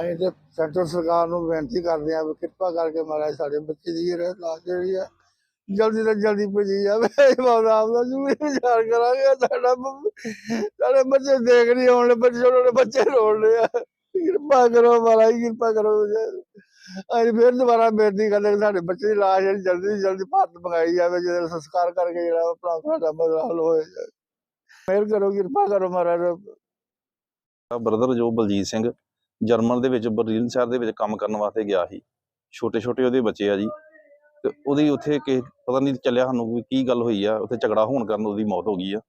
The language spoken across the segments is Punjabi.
ਅਸੀਂ ਤੇ ਸੈਂਟਰ ਸਰਕਾਰ ਨੂੰ ਬੇਨਤੀ ਕਰਦੇ ਹਾਂ ਵੀ ਕਿਰਪਾ ਕਰਕੇ ਮਹਾਰਾਜ ਸਾਡੇ ਬੱਚੇ ਦੀ ਜਿਹੜਾ ਲਾਸ਼ ਜਿਹੜੀ ਆ ਜਲਦੀ ਤੋਂ ਜਲਦੀ ਭੇਜੀ ਜਾਵੇ। ਬਾਬਾ ਆਪ ਦਾ ਜੂ ਵਿਚਾਰ ਕਰਾਂਗੇ। ਸਾਡਾ ਸਾਡੇ ਬੱਚੇ ਦੇਖ ਨਹੀਂ ਆਉਣ ਬੱਚੇ ਛੋਟੇ ਬੱਚੇ ਰੋਣ ਆ। ਕਿਰਪਾ ਕਰੋ ਮਹਾਰਾਜ, ਕਿਰਪਾ ਕਰੋ। ਅਸੀਂ ਫਿਰ ਦੁਬਾਰਾ ਬੇਨਤੀ ਕਰਦੇ ਸਾਡੇ ਬੱਚੇ ਦੀ ਲਾਸ਼ ਜਿਹੜੀ ਜਲਦੀ ਤੋਂ ਜਲਦੀ ਭਾਰਤ ਮੰਗਾਈ ਜਾਵੇ, ਜਿਹਦਾ ਸੰਸਕਾਰ ਕਰਕੇ ਜਿਹੜਾ ਆਪਣਾ ਸਾਡਾ ਮਸਲਾ ਹੋਏ। ਮਿਹਰ ਕਰੋ, ਕਿਰਪਾ ਕਰੋ ਮਹਾਰਾਜ। ਬ੍ਰਦਰ ਜੋ ਬਲਜੀਤ ਸਿੰਘ ਜਰਮਨ ਦੇ ਵਿੱਚ, ਬਰਲਿਨ ਸ਼ਹਿਰ ਦੇ ਵਿੱਚ ਕੰਮ ਕਰਨ ਵਾਸਤੇ ਗਿਆ ਸੀ। ਛੋਟੇ ਛੋਟੇ ਉਹਦੇ ਬੱਚੇ ਆ ਜੀ। ਤੇ ਉਹਦੀ ਉੱਥੇ ਕਿ ਪਤਾ ਨਹੀਂ ਚੱਲਿਆ ਸਾਨੂੰ ਵੀ ਕੀ ਗੱਲ ਹੋਈ ਆ। ਉੱਥੇ ਝਗੜਾ ਹੋਣ ਕਾਰਨ ਉਹਦੀ ਮੌਤ ਹੋ ਗਈ ਆ।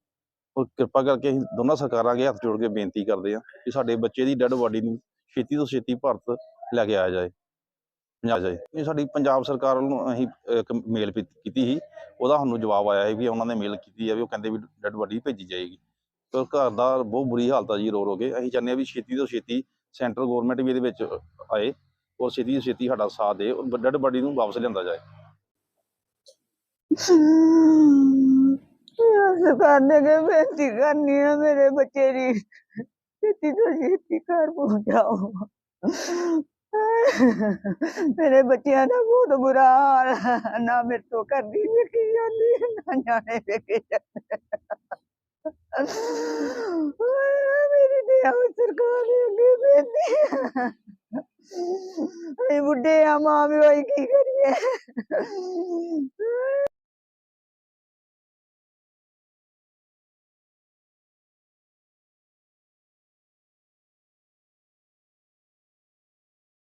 ਉਹ ਕਿਰਪਾ ਕਰਕੇ ਅਸੀਂ ਦੋਨਾਂ ਸਰਕਾਰਾਂ ਅੱਗੇ ਹੱਥ ਜੋੜ ਕੇ ਬੇਨਤੀ ਕਰਦੇ ਆ ਕਿ ਸਾਡੇ ਬੱਚੇ ਦੀ ਡੈੱਡ ਬਾਡੀ ਨੂੰ ਛੇਤੀ ਤੋਂ ਛੇਤੀ ਭਾਰਤ ਲੈ ਕੇ ਆਇਆ ਜਾਏ। ਪੰਜਾਬ ਜਾਏ। ਇਹ ਸਾਡੀ ਪੰਜਾਬ ਸਰਕਾਰ ਵੱਲੋਂ ਅਸੀਂ ਇੱਕ ਮੇਲ ਕੀਤੀ ਸੀ। ਉਹਦਾ ਸਾਨੂੰ ਜਵਾਬ ਆਇਆ ਹੈ ਵੀ ਉਹਨਾਂ ਨੇ ਮੇਲ ਕੀਤੀ ਹੈ ਵੀ ਉਹ ਕਹਿੰਦੇ ਵੀ ਡੈੱਡ ਬਾਡੀ ਭੇਜੀ ਜਾਏਗੀ। ਤੇ ਘਰ ਦਾ ਬਹੁਤ ਬੁਰੀ ਹਾਲਤ ਆ ਜੀ ਰੋ ਰੋ ਕੇ। ਅਸੀਂ ਚਾਹੁੰਦੇ ਹਾਂ ਵੀ ਛੇਤੀ ਤੋਂ ਛੇਤੀ ਸੈਂਟਰਲ ਗਵਰਨਮੈਂਟ ਵੀ ਇਹਦੇ ਵਿੱਚ ਆਏ। ਔਰ ਛੇਤੀ ਛੇਤੀ ਸਾਡਾ ਸਾਥ ਦੇ ਔਰ ਡੈਡ ਬਾਡੀ ਨੂੰ ਵਾਪਸ ਲਿਆਂਦਾ ਜਾਏ। ਸਰਕਾਰ ਨੇ ਕਿ ਬੇਨਤੀ ਕਰਨੀ ਹੈ ਮੇਰੇ ਬੱਚੇ ਦੀ। ਛੇਤੀ ਤੋਂ ਛੇਤੀ ਘਰ ਪਹੁੰਚਾਓ। ਮੇਰੇ ਬੱਚਿਆਂ ਦਾ ਬਹੁਤ ਬੁਰਾ ਹਾਲ ਨਾ ਮੇਰੇ ਤੋਂ ਕਰਦੀ ਵੇਖੀ ਜਾਂਦੀ ਨਾ ਜਾਣੇ ਵੇਖੀ ਜਾਂਦੇ ਮੇਰੀ ਤੇ ਸਰਕਾਰ ਦੇ මේ බුඩේ අමාමි ඔයි කී කරියේ.